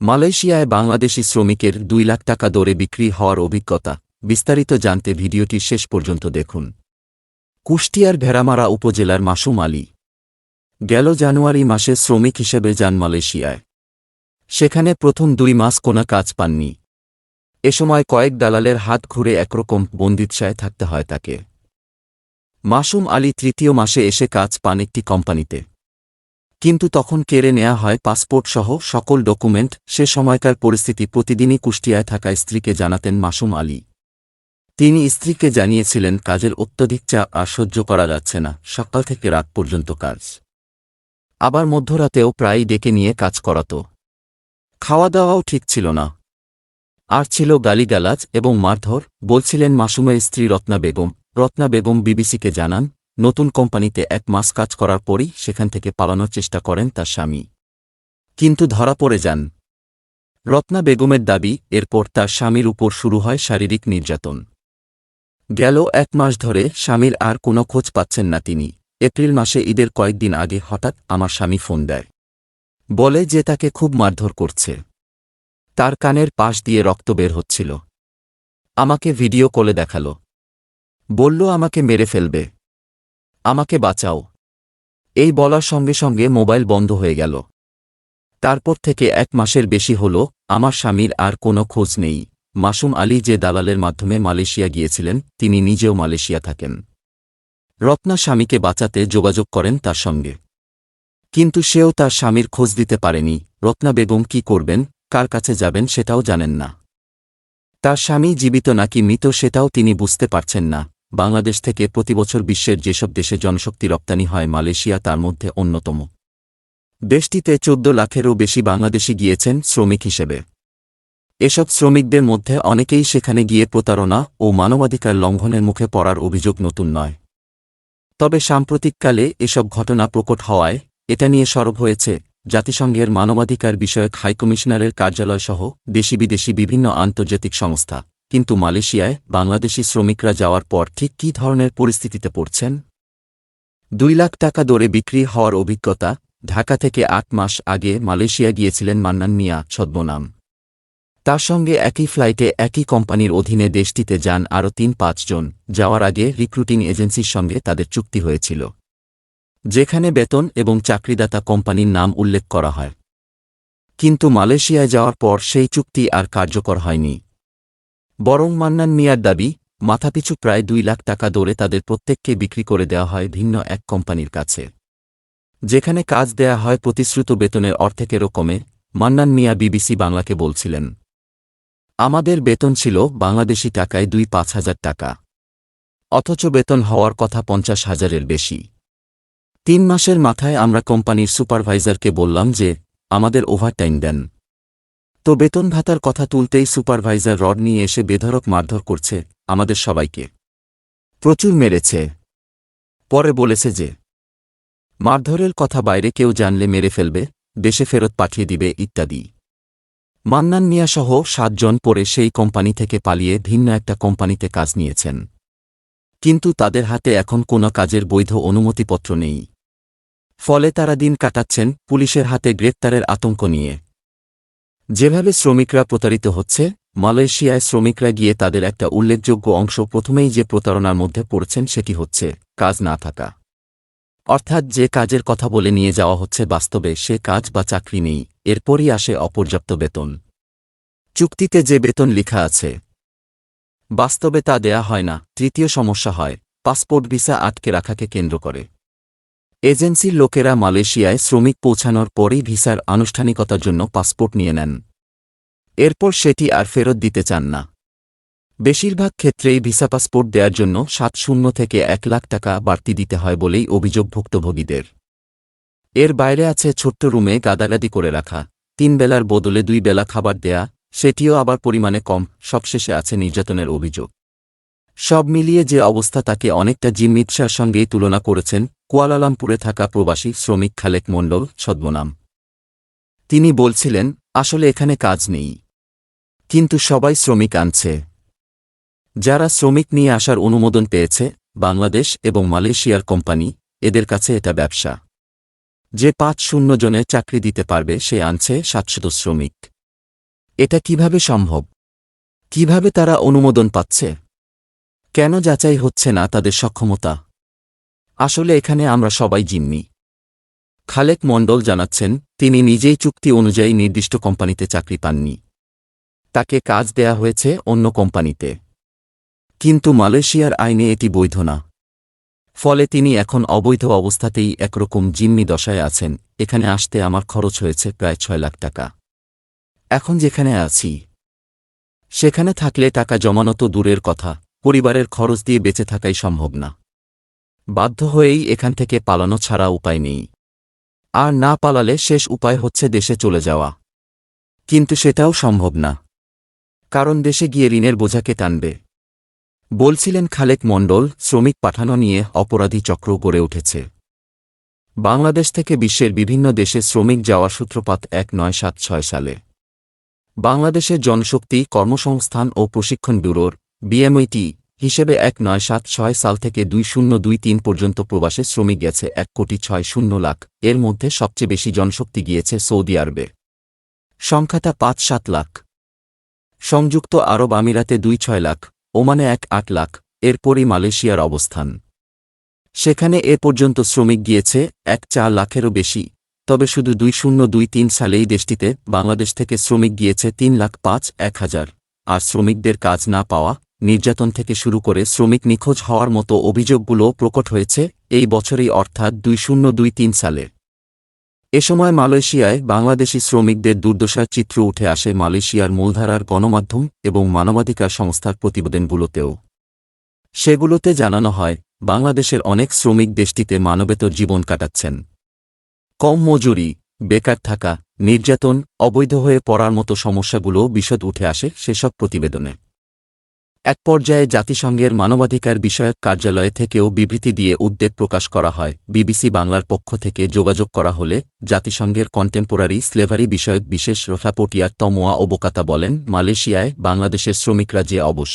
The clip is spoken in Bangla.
মালয়েশিয়ায় বাংলাদেশি শ্রমিকের দুই লাখ টাকা দরে বিক্রি হওয়ার অভিজ্ঞতা। বিস্তারিত জানতে ভিডিওটি শেষ পর্যন্ত দেখুন। কুষ্টিয়ার ভেড়ামারা উপজেলার মাসুম আলী। গেল জানুয়ারি মাসে শ্রমিক হিসেবে যান মালয়েশিয়ায়। সেখানে প্রথম দুই মাস কোনো কাজ পাননি। এ সময় কয়েক দালালের হাত ঘুরে একরকম বন্দিৎসায় থাকতে হয় তাকে। মাসুম আলী তৃতীয় মাসে এসে কাজ পান একটি কোম্পানিতে। কিন্তু তখন কেড়ে নেওয়া হয় পাসপোর্ট সহ সকল ডকুমেন্ট। সে সময়কার পরিস্থিতি প্রতিদিনই কুষ্টিয়ায় থাকা স্ত্রীকে জানাতেন মাসুম আলী। তিনি স্ত্রীকে জানিয়েছিলেন, কাজের অত্যধিক চাপ আর সহ্য করা যাচ্ছে না। সকাল থেকে রাত পর্যন্ত কাজ। আবার মধ্যরাতেও প্রায়ই ডেকে নিয়ে কাজ করাত খাওয়া দাওয়াও ঠিক ছিল না। আর ছিল গালিগালাজ এবং মারধর। বলছিলেন মাসুমের স্ত্রী রত্না বেগম। রত্না বেগম বিবিসিকে জানান নতুন কোম্পানিতে এক মাস কাজ করার পরই সেখান থেকে পালানোর চেষ্টা করেন তার স্বামী। কিন্তু ধরা পড়ে যান। রত্না বেগমের দাবি, এরপর তার স্বামীর উপর শুরু হয় শারীরিক নির্যাতন। গেল এক মাস ধরে স্বামীর আর কোনো খোঁজ পাচ্ছেন না তিনি। এপ্রিল মাসে ঈদের কয়েকদিন আগে হঠাৎ আমার স্বামী ফোন দেয়। বলে যে তাকে খুব মারধর করছে। তার কানের পাশ দিয়ে রক্ত বের হচ্ছিল। আমাকে ভিডিও কলে দেখাল। বলল, আমাকে মেরে ফেলবে। আমাকে বাঁচাও। এই বলার সঙ্গে সঙ্গে মোবাইল বন্ধ হয়ে গেল। তারপর থেকে এক মাসের বেশি হল, আমার স্বামীর আর কোনো খোঁজ নেই। মাসুম আলী যে দালালের মাধ্যমে মালয়েশিয়া গিয়েছিলেন, তিনি নিজেও মালয়েশিয়া থাকেন। রত্না স্বামীকে বাঁচাতে যোগাযোগ করেন তার সঙ্গে। কিন্তু সেও তার স্বামীর খোঁজ দিতে পারেনি। রত্না বেগম কি করবেন, কার কাছে যাবেন সেটাও জানেন না। তার স্বামী জীবিত নাকি মৃত সেটাও তিনি বুঝতে পারছেন না। বাংলাদেশ থেকে প্রতিবছর বিশ্বের যেসব দেশে জনশক্তি রপ্তানি হয়, মালয়েশিয়া তার মধ্যে অন্যতম। দেশটিতে চোদ্দ লাখেরও বেশি বাংলাদেশি গিয়েছেন শ্রমিক হিসেবে। এসব শ্রমিকদের মধ্যে অনেকেই সেখানে গিয়ে প্রতারণা ও মানবাধিকার লঙ্ঘনের মুখে পড়ার অভিযোগ নতুন নয়। তবে সাম্প্রতিককালে এসব ঘটনা প্রকট হওয়ায় এটা নিয়ে সরব হয়েছে জাতিসংঘের মানবাধিকার বিষয়ক হাইকমিশনারের কার্যালয়সহ দেশি বিদেশি বিভিন্ন আন্তর্জাতিক সংস্থা। কিন্তু মালয়েশিয়ায় বাংলাদেশি শ্রমিকরা যাওয়ার পর ঠিক কী ধরনের পরিস্থিতিতে পড়ছেন? দুই লাখ টাকা দরে বিক্রি হওয়ার অভিজ্ঞতা, ঢাকা থেকে আট মাস আগে মালয়েশিয়া গিয়েছিলেন মান্নান মিয়া ছদ্মনাম। তার সঙ্গে একই ফ্লাইটে একই কোম্পানির অধীনে দেশটিতে যান আরও তিন পাঁচজন যাওয়ার আগে রিক্রুটিং এজেন্সির সঙ্গে তাদের চুক্তি হয়েছিল। যেখানে বেতন এবং চাকরিদাতা কোম্পানির নাম উল্লেখ করা হয়। কিন্তু মালয়েশিয়ায় যাওয়ার পর সেই চুক্তি আর কার্যকর হয়নি। বরং মান্নান মিয়ার দাবি, মাথাপিছু প্রায় দুই লাখ টাকা দরে তাদের প্রত্যেককে বিক্রি করে দেওয়া হয় ভিন্ন এক কোম্পানির কাছে। যেখানে কাজ দেয়া হয় প্রতিশ্রুত বেতনের অর্ধেকেরও কমে, মান্নান মিয়া বিবিসি বাংলাকে বলছিলেন। আমাদের বেতন ছিল বাংলাদেশি টাকায় দুই পাঁচ হাজার টাকা। অথচ বেতন হওয়ার কথা পঞ্চাশ হাজারের বেশি। তিন মাসের মাথায় আমরা কোম্পানির সুপারভাইজারকে বললাম যে, আমাদের ওভারটাইম দেন। তো বেতন ভাতার কথা তুলতেই সুপারভাইজার রড নিয়ে এসে বেধরক মারধর করছে আমাদের সবাইকে। প্রচুর মেরেছে। পরে বলেছে যে, মারধরের কথা বাইরে কেউ জানলে মেরে ফেলবে, দেশে ফেরত পাঠিয়ে দিবে, ইত্যাদি। মান্নান মিয়াসহ সাতজন পরে সেই কোম্পানি থেকে পালিয়ে ভিন্ন একটা কোম্পানিতে কাজ নিয়েছেন। কিন্তু তাদের হাতে এখন কোনো কাজের বৈধ অনুমতিপত্র নেই। ফলে তারা দিন কাটাচ্ছেন পুলিশের হাতে গ্রেপ্তারের আতঙ্ক নিয়ে। যেভাবে শ্রমিকরা প্রতারিত হচ্ছে, মালয়েশিয়ায় শ্রমিকরা গিয়ে তাদের একটা উল্লেখযোগ্য অংশ প্রথমেই যে প্রতারণার মধ্যে পড়ছেন সেটি হচ্ছে কাজ না থাকা। অর্থাৎ যে কাজের কথা বলে নিয়ে যাওয়া হচ্ছে বাস্তবে সে কাজ বা চাকরি নেই, এরপরই আসে অপর্যাপ্ত বেতন। চুক্তিতে যে বেতন লিখা আছে, বাস্তবে তা দেয়া হয় না, তৃতীয় সমস্যা হয়, পাসপোর্ট ভিসা আটকে রাখাকে কেন্দ্র করে। এজেন্সির লোকেরা মালয়েশিয়ায় শ্রমিক পৌঁছানোর পরেই ভিসার আনুষ্ঠানিকতার জন্য পাসপোর্ট নিয়ে নেন। এরপর সেটি আর ফেরত দিতে চান না। বেশিরভাগ ক্ষেত্রেই ভিসা পাসপোর্ট দেওয়ার জন্য সাত শূন্য থেকে এক লাখ টাকা বাড়তি দিতে হয় বলেই অভিযোগ ভুক্তভোগীদের। এর বাইরে আছে ছোট্ট রুমে গাদাগাদি করে রাখা, তিন বেলার বদলে দুই বেলা খাবার দেয়া, সেটিও আবার পরিমাণে কম, সবশেষে আছে নির্যাতনের অভিযোগ। সব মিলিয়ে যে অবস্থা তাকে অনেকটা জিম্মিৎসার সঙ্গেই তুলনা করেছেন কুয়ালালামপুরে থাকা প্রবাসী শ্রমিক খালেক মণ্ডল ছদ্মনাম। তিনি বলছিলেন, আসলে এখানে কাজ নেই। কিন্তু সবাই শ্রমিক আনছে। যারা শ্রমিক নিয়ে আসার অনুমোদন পেয়েছে, বাংলাদেশ এবং মালয়েশিয়ার কোম্পানি, এদের কাছে এটা ব্যবসা। যে পাঁচ শূন্য জনের চাকরি দিতে পারবে, সে আনছে সাতশত শ্রমিক। এটা কীভাবে সম্ভব? কীভাবে তারা অনুমোদন পাচ্ছে? কেন যাচাই হচ্ছে না তাদের সক্ষমতা? আসলে এখানে আমরা সবাই জিম্মি। খালেক মণ্ডল জানাচ্ছেন, তিনি নিজেই চুক্তি অনুযায়ী নির্দিষ্ট কোম্পানিতে চাকরি পাননি। তাকে কাজ দেয়া হয়েছে অন্য কোম্পানিতে। কিন্তু মালয়েশিয়ার আইনে এটি বৈধ না। ফলে তিনি এখন অবৈধ অবস্থাতেই একরকম জিম্মি দশায় আছেন, এখানে আসতে আমার খরচ হয়েছে প্রায় ছয় লাখ টাকা। এখন যেখানে আছি, সেখানে থাকলে টাকা জমানো তো দূরের কথা। পরিবারের খরচ দিয়ে বেঁচে থাকাই সম্ভব না। বাধ্য হয়েই এখান থেকে পালানো ছাড়া উপায় নেই। আর না পালালে শেষ উপায় হচ্ছে দেশে চলে যাওয়া। কিন্তু সেটাও সম্ভব না। কারণ দেশে গিয়ে ঋণের বোঝাকে টানবে। বলছিলেন খালেক মণ্ডল, শ্রমিক পাঠানো নিয়ে অপরাধী চক্র গড়ে উঠেছে। বাংলাদেশ থেকে বিশ্বের বিভিন্ন দেশে শ্রমিক যাওয়ার সূত্রপাত এক নয় সাত ছয় সালে। বাংলাদেশের জনশক্তি কর্মসংস্থান ও প্রশিক্ষণ ব্যুরোর বিএমইটি হিসেবে এক নয় সাত ছয় সাল থেকে দুই শূন্য দুই তিন পর্যন্ত প্রবাসে শ্রমিক গেছে এক কোটি ছয় শূন্য লাখ। এর মধ্যে সবচেয়ে বেশি জনশক্তি গিয়েছে সৌদি আরবে সংখ্যাটা পাঁচ সাত লাখ। সংযুক্ত আরব আমিরাতে দুই ছয় লাখ, ওমানে এক আট লাখ, এরপরই মালয়েশিয়ার অবস্থান। সেখানে এ পর্যন্ত শ্রমিক গিয়েছে এক চার লাখেরও বেশি। তবে শুধু দুই শূন্য দুই তিন সালেই দেশটিতে বাংলাদেশ থেকে শ্রমিক গিয়েছে তিন লাখ পাঁচ এক হাজার। আর শ্রমিকদের কাজ না পাওয়া নির্যাতন থেকে শুরু করে শ্রমিক নিখোঁজ হওয়ার মতো অভিযোগগুলো প্রকট হয়েছে, এই বছরেই অর্থাৎ দুই শূন্য দুই তিন সালে। এ সময় মালয়েশিয়ায় বাংলাদেশি শ্রমিকদের দুর্দশার চিত্র উঠে আসে মালয়েশিয়ার মূলধারার গণমাধ্যম এবং মানবাধিকার সংস্থার প্রতিবেদনগুলোতেও। সেগুলোতে জানানো হয়, বাংলাদেশের অনেক শ্রমিক দেশটিতে মানবেতর জীবন কাটাচ্ছেন। কম মজুরি, বেকার থাকা, নির্যাতন, অবৈধ হয়ে পড়ার মতো সমস্যাগুলো বিশদ উঠে আসে সেসব প্রতিবেদনে। এক পর্যায়ে জাতিসংঘের মানবাধিকার বিষয়ক কার্যালয় থেকেও বিবৃতি দিয়ে উদ্বেগ প্রকাশ করা হয়। বিবিসি বাংলার পক্ষ থেকে যোগাযোগ করা হলে জাতিসংঘের কন্টেম্পোরারি স্লেভারি বিষয়ক বিশেষ রফাপটিয়ার তমোয়া অবকাতা বলেন, মালয়েশিয়ায় বাংলাদেশের শ্রমিকরা যে অবশ